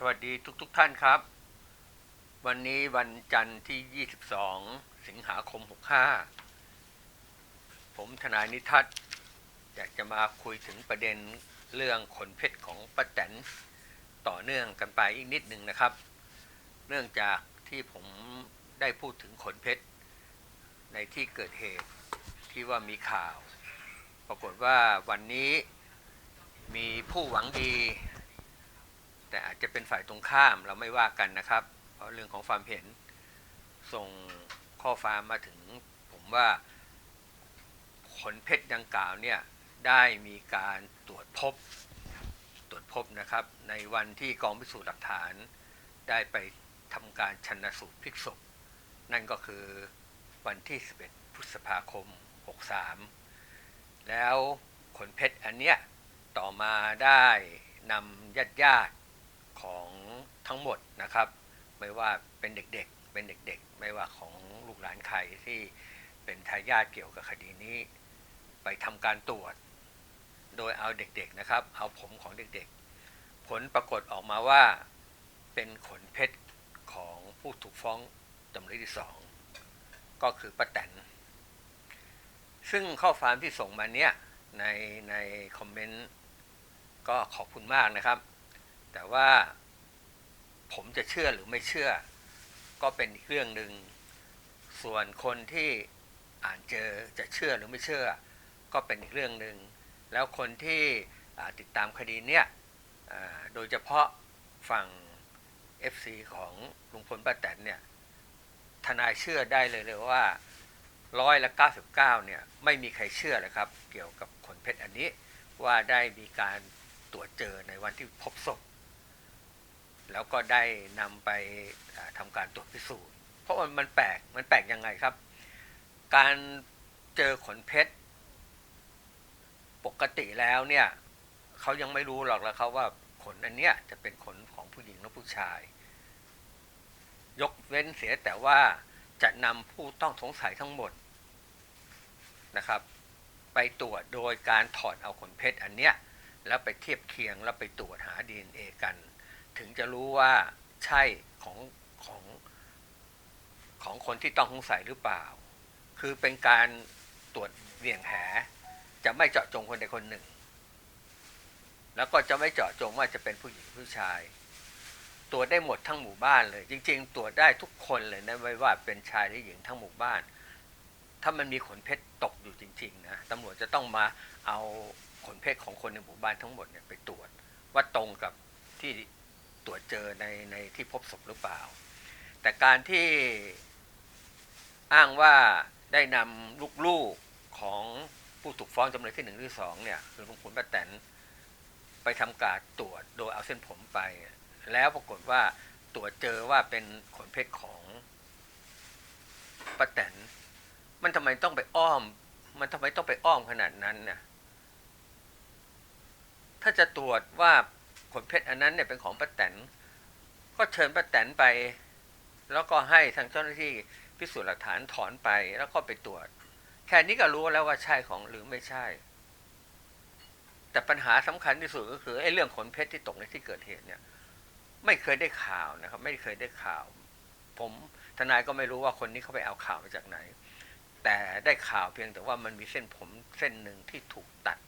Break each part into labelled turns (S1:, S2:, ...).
S1: สวัสดีทุกๆทท่านครับ วันนี้วันจันทร์ที่ 22 สิงหาคม 65 ผมทนายนิทัศน์อยากจะมาคุยถึงประเด็นเรื่องขนเพชรของป้าแตนต่อเนื่องกันไปอีกนิดหนึ่งนะครับ เนื่องจากที่ผมได้พูดถึงขนเพชร ในที่เกิดเหตุที่ว่ามีข่าว ปรากฏว่าวันนี้มีผู้หวังดี แต่อาจจะเป็นฝ่ายตรงข้ามเราไม่ว่ากันนะครับ เพราะเรื่องของความเห็นส่งข้อความมาถึงผมว่าขนเพชรดังกล่าวเนี่ยได้มีการตรวจพบตรวจพบนะครับ ในวันที่กองพิสูจน์หลักฐาน ได้ไปทำการชันสูตรพลิกศพ นั่นก็คือวันที่ 11 พฤษภาคม 63 แล้วขนเพชรอันเนี้ยต่อมาได้นำญาติญาติ ของทั้งหมดนะครับ ไม่ว่าเป็นเด็กๆ เป็นเด็กๆ ไม่ว่าของลูกหลานใครที่เป็นทายาทเกี่ยวกับคดีนี้ ไปทำการตรวจ โดยเอาเด็กๆนะครับ เอาผมของเด็กๆ ผลปรากฏออกมาว่าเป็นขนเพชรของผู้ถูกฟ้องจำเลยที่สองก็คือป้าแตนซึ่งข้อความที่ส่งมาเนี้ยในในคอมเมนต์ก็ขอบคุณมากนะครับ แต่ว่าผมจะเชื่อหรือไม่เชื่อ ก็เป็นอีกเรื่องหนึ่ง ส่วนคนที่อ่านเจอจะเชื่อหรือไม่เชื่อ ก็เป็นอีกเรื่องหนึ่ง แล้วคนที่ติดตามคดีเนี้ยโดยเฉพาะฝั่ง FC ของลุงพลป้าแตนเนี่ยทนายเชื่อได้เลยเลยว่าร้อยละ99เนี่ยไม่มีใครเชื่อเลยครับ เกี่ยวกับขนเพชรอันนี้ว่าได้มีการตรวจเจอในวันที่พบศพ แล้วก็ได้นำไปอ่าทำการตรวจพิสูจน์ เพราะมันมันแปลกมันแปลกยังไงครับ การเจอขนเพชรปกติแล้วเนี่ยเขายังไม่รู้หรอกแล้วครับว่าขนอันเนี้ยจะเป็นขนของผู้หญิงหรือผู้ชาย ยกเว้นเสียแต่ว่าจะนำผู้ต้องสงสัยทั้งหมดนะครับ ไปตรวจโดยการถอดเอาขนเพชรอันเนี้ยแล้วไปเทียบเคียงแล้วไปตรวจหา DNA กัน ถึงจะรู้ว่าใช่ของของของคนที่ต้องสงสัยหรือเปล่า คือเป็นการตรวจเวี่ยงแห จะไม่เจาะจงคนใดคนหนึ่ง แล้วก็จะไม่เจาะจงว่าจะเป็นผู้หญิงผู้ชาย ตรวจได้หมดทั้งหมู่บ้านเลย จริง ๆ ตรวจได้ทุกคนเลยนะไม่ว่าเป็นชายหรือหญิงทั้งหมู่บ้าน ถ้ามันมีขนเพชรตกอยู่จริงๆนะตำรวจจะต้องมาเอาขนเพชรของคนในหมู่บ้านทั้งหมดเนี่ยไปตรวจว่าตรงกับที่ ตรวจเจอในในที่พบศพหรือเปล่า แต่การที่อ้างว่าได้นำลูกๆของผู้ถูกฟ้องจำเลยที่หนึ่งหรือสองเนี่ยคือลุงพลป้าแตนไปทำการตรวจโดยเอาเส้นผมไป แล้วปรากฏว่าตรวจเจอว่าเป็นขนเพชรของป้าแตนมันทำไมต้องไปอ้อม มันทำไมต้องไปอ้อมขนาดนั้นน่ะถ้าจะตรวจว่า ขนเพชรอันนั้นเนี่ยเป็นของป้าแตนก็เชิญป้าแตนไป แล้วก็ให้ทางเจ้าหน้าที่พิสูจน์หลักฐานถอนไปแล้วก็ไปตรวจ แค่นี้ก็รู้แล้วว่าใช่ของหรือไม่ใช่ แต่ปัญหาสำคัญที่สุดก็คือไอ้เรื่องขนเพชรที่ตกในที่เกิดเหตุเนี่ย ไม่เคยได้ข่าวนะครับ ไม่เคยได้ข่าว ผมทนายก็ไม่รู้ว่าคนนี้เขาไปเอาข่าวมาจากไหน แต่ได้ข่าวเพียงแต่ว่ามันมีเส้นผมเส้นหนึ่งที่ถูกตัด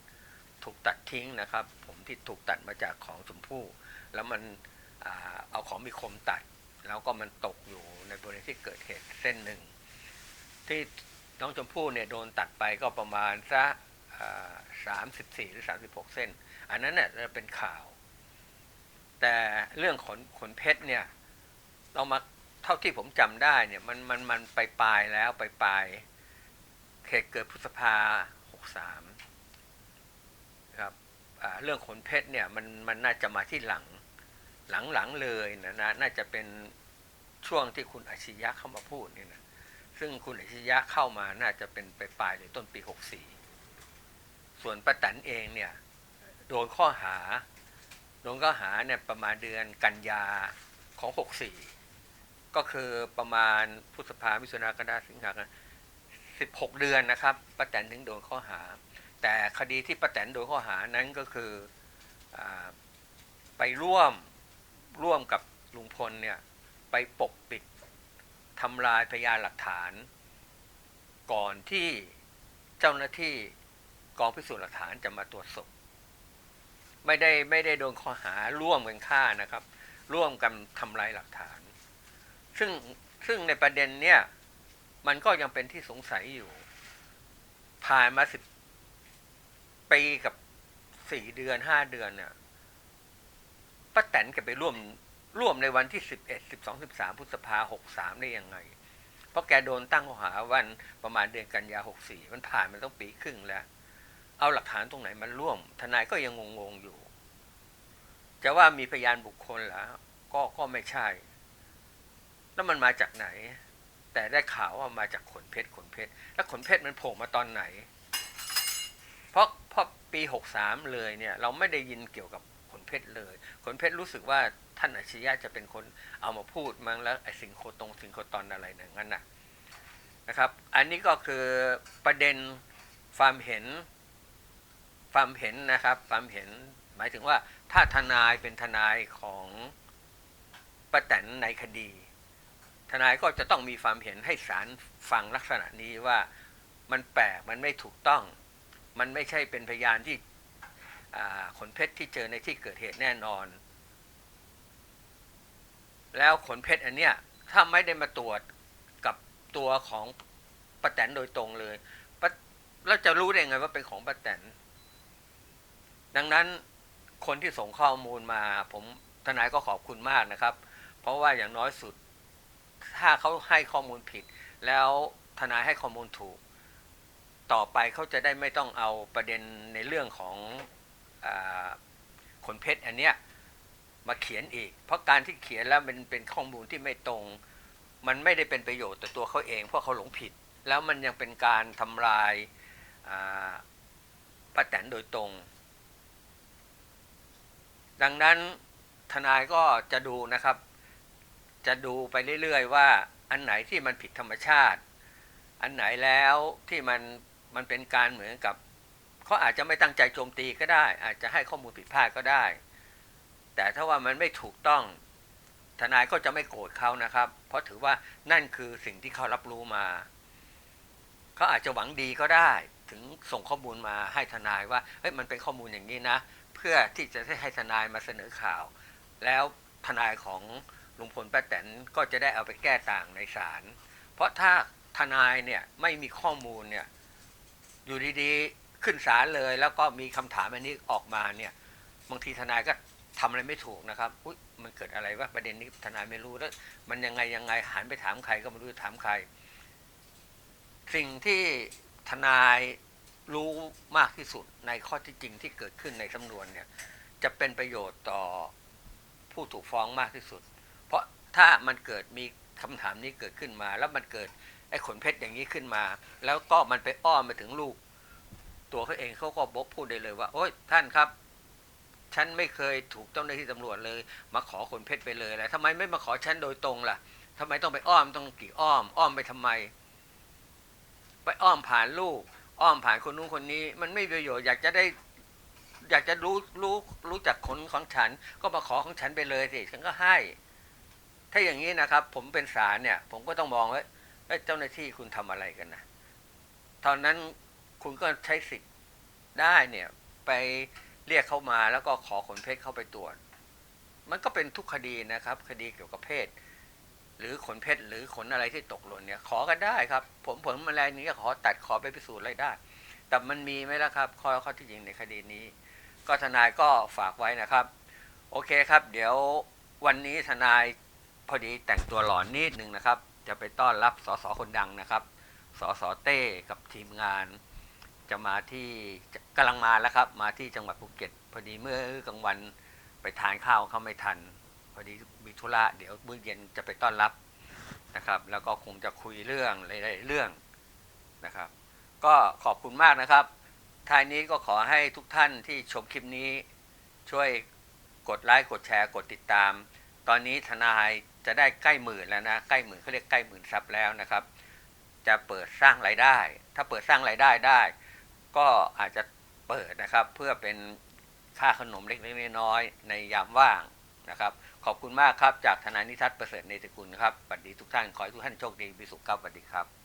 S1: ถูกตัดทิ้งนะครับ ผ ที่ถูกตัดมาจากของชมพู่ แล้วมันเอาของมีคมตัด แล้วก็มันตกอยู่ในบริเวณที่เกิดเหตุเส้นหนึ่ง ที่น้องชมพู่เนี่ยโดนตัดไปก็ประมาณสักสามสิบสี่หรือสามสิบหกเส้น อันนั้นเนี่ยจะเป็นข่าว แต่เรื่องขนขนเพชรเนี่ยเรามาเท่าที่ผมจำได้เนี่ยมันมันมันไปปลายแล้วไปปลายเหตุเกิดพฤษภาหกสามครับ เรื่องขนเพชรเนี่ยมันมันน่าจะมาที่หลังหลังหลังเลยนะนะน่าจะเป็นช่วงที่คุณอาชิยะเข้ามาพูดนี่นะซึ่งคุณอาชิยะเข้ามาน่าจะเป็นไปปลายหรือต้นปีหกสี่ส่วนป้าแตนเองเนี่ยโดนข้อหาโดนข้อหาเนี่ยประมาณเดือนกันยาของหกสี่ก็คือประมาณพฤษภามิถุนากรกฎาสิงหาคมสิบหกเดือนนะครับป้าแตนถึงโดนข้อหา แต่คดีที่ป้าแตนโดนข้อหานั้นก็คืออไปร่วมร่วมกับลุงพลเนี่ยไปปกปิดทำลายพยานหลักฐาน ก่อนที่เจ้าหน้าที่กองพิสูจน์หลักฐานจะมาตรวจศพไม่ได้ไม่ได้โดนข้อหาร่วมกันฆ่านะครับ ร่วมกันทำลายหลักฐาน ซึ่งซึ่งในประเด็นเนี่ยมันก็ยังเป็นที่สงสัยอยู่ ผ่านมาสิบ ปีกับสี่เดือนห้าเดือนเนี่ยป้าแตนแกไปร่วมร่วมในวันที่สิบเอ็ดสิบสองสิบสามพฤษภาหกสามได้ยังไง เพราะแกโดนตั้งข้อหาวันประมาณเดือนกันยาหกสี่มันผ่านมันต้องปีครึ่งแล้ว เอาหลักฐานตรงไหนมาร่วม ทนายก็ยังงงๆอยู่ จะว่ามีพยานบุคคลแล้วก็ก็ไม่ใช่ แล้วมันมาจากไหน แต่ได้ข่าวว่ามาจากขนเพชรขนเพชรแล้วขนเพชรมันโผล่มาตอนไหน เพราะ เพราะปีหกสามเลยเนี่ยเราไม่ได้ยินเกี่ยวกับขนเพชรเลย ขนเพชรรู้สึกว่าท่านอัจฉริยะจะเป็นคนเอามาพูดมั้งแล้วไอ้สิ่งโคตรงสิ่งโคตอนอะไรนี่ยงั้นนะนะครับ อันนี้ก็คือประเด็นความเห็นความเห็นนะครับความเห็นหมายถึงว่าถ้าทนายเป็นทนายของป้าแตนในคดี ทนายก็จะต้องมีความเห็นให้ศาลฟังลักษณะนี้ว่ามันแปลกมันไม่ถูกต้อง มันไม่ใช่เป็นพยานที่ขนเพชรที่เจอในที่เกิดเหตุแน่นอน แล้วขนเพชรอันเนี้ยถ้าไม่ได้มาตรวจกับตัวของป้าแตนโดยตรงเลยแล้วจะรู้ได้ไงว่าเป็นของป้าแตน ดังนั้นคนที่ส่งข้อมูลมา ผมทนายก็ขอบคุณมากนะครับ เพราะว่าอย่างน้อยสุด ถ้าเขาให้ข้อมูลผิด แล้วทนายให้ข้อมูลถูก ต่อไปเขาจะได้ไม่ต้องเอาประเด็นในเรื่องของอขนเพชรอันเนี้ยมาเขียนอีก เพราะการที่เขียนแล้วมันเป็นข้อมูลที่ไม่ตรง มันไม่ได้เป็นประโยชน์ต่อตัวเขาเองเพราะเขาหลงผิด แล้วมันยังเป็นการทำลายป้าแตนโดยตรง ดังนั้นทนายก็จะดูนะครับ จะดูไปเรื่อยๆว่าอันไหนที่มันผิดธรรมชาติ อันไหนแล้วที่มัน มันเป็นการเหมือนกับเขาอาจจะไม่ตั้งใจโจมตีก็ได้ อาจจะให้ข้อมูลผิดพลาดก็ได้ แต่ถ้าว่ามันไม่ถูกต้อง ทนายก็จะไม่โกรธเขานะครับ เพราะถือว่านั่นคือสิ่งที่เขารับรู้มาเขาอาจจะหวังดีก็ได้ ถึงส่งข้อมูลมาให้ทนายว่าเฮ้ยมันเป็นข้อมูลอย่างนี้นะ เพื่อที่จะให้ทนายมาเสนอข่าว แล้วทนายของลุงพลป้าแตนก็จะได้เอาไปแก้ต่างในศาลเพราะถ้าทนายเนี่ยไม่มีข้อมูลเนี่ย อยู่ดีๆ ขึ้นศาลเลย แล้วก็มีคำถามอันนี้ออกมาเนี่ยบางทีทนายก็ทำอะไรไม่ถูกนะครับอุ้ยมันเกิดอะไรวะประเด็นนี้ทนายไม่รู้แล้ว มันยังไงยังไงหันไปถามใครก็ไม่รู้ถามใคร สิ่งที่ทนายรู้มากที่สุดในข้อที่จริงที่เกิดขึ้นในสำนวนเนี่ย จะเป็นประโยชน์ต่อผู้ถูกฟ้องมากที่สุด เพราะถ้ามันเกิดมีคำถามนี้เกิดขึ้นมา แล้วมันเกิด ไอ้ขนเพชรอย่างนี้ขึ้นมา แล้วก็มันไปอ้อมไปถึงลูก ตัวเขาเองเขาก็บอกพูดได้เลยว่า โอ้ยท่านครับ ฉันไม่เคยถูกเจ้าหน้าที่ตำรวจเลย มาขอขนเพชรไปเลยแหละทำไมไม่มาขอฉันโดยตรงล่ะทำไมต้องไปอ้อมต้องกี่อ้อม อ้อมไปทำไม ไปอ้อมผ่านลูก อ้อมผ่านคนนู้นคนนี้ มันไม่ประโยชน์อยากจะได้ อยากจะรู้รู้รู้จักคนของฉัน ก็มาขอของฉันไปเลยสิฉันก็ให้ ถ้าอย่างนี้นะครับ ผมเป็นศาลเนี่ย ผมก็ต้องมองว่า เจ้าหน้าที่คุณทำอะไรกันนะตอนนั้นคุณก็ใช้สิทธิ์ได้เนี่ย ไปเรียกเข้ามาแล้วก็ขอขนเพชรเข้าไปตรวจ มันก็เป็นทุกคดีนะครับ คดีเกี่ยวกับเพศ หรือขนเพชรหรือขนอะไรที่ตกหล่นเนี่ย ขอกันได้ครับ ผมผลมาแรงนี้ก็ขอตัดขอไปพิสูจน์อะไรได้ แต่มันมีไหมล่ะครับ ข้อข้อที่จริงในคดีนี้ ก็ทนายก็ฝากไว้นะครับ โอเคครับ เดี๋ยววันนี้ทนายพอดีแต่งตัวหลอนนิดนึงนะครับ จะไปต้อนรับสสคนดังนะครับ สสเต้กับทีมงาน จะมาที่กำลังมาแล้วครับ มาที่จังหวัดภูเก็ต พอดีเมื่อกลางวันไปทานข้าวเขาไม่ทัน พอดีมีธุระเดี๋ยวมื้อเย็นจะไปต้อนรับนะครับ แล้วก็คงจะคุยเรื่องหลายๆเรื่องนะครับ ก็ขอบคุณมากนะครับท้ายนี้ก็ขอให้ทุกท่านที่ชมคลิปนี้ ช่วยกดไลค์กดแชร์กดติดตาม ตอนนี้ทนาย จะได้ใกล้หมื่นแล้วนะใกล้หมื่นเขาเรียกใกล้หมื่นซับแล้วนะครับ จะเปิดสร้างรายได้ ถ้าเปิดสร้างรายได้ได้ ก็อาจจะเปิดนะครับ เพื่อเป็นค่าขนมเล็กๆน้อยๆในยามว่างนะครับขอบคุณมากครับ จากทนายนิทัศน์ประเสริฐเนติกุลครับสวัสดีทุกท่าน ขอให้ทุกท่านโชคดีมีสุขครับสวัสดีครับ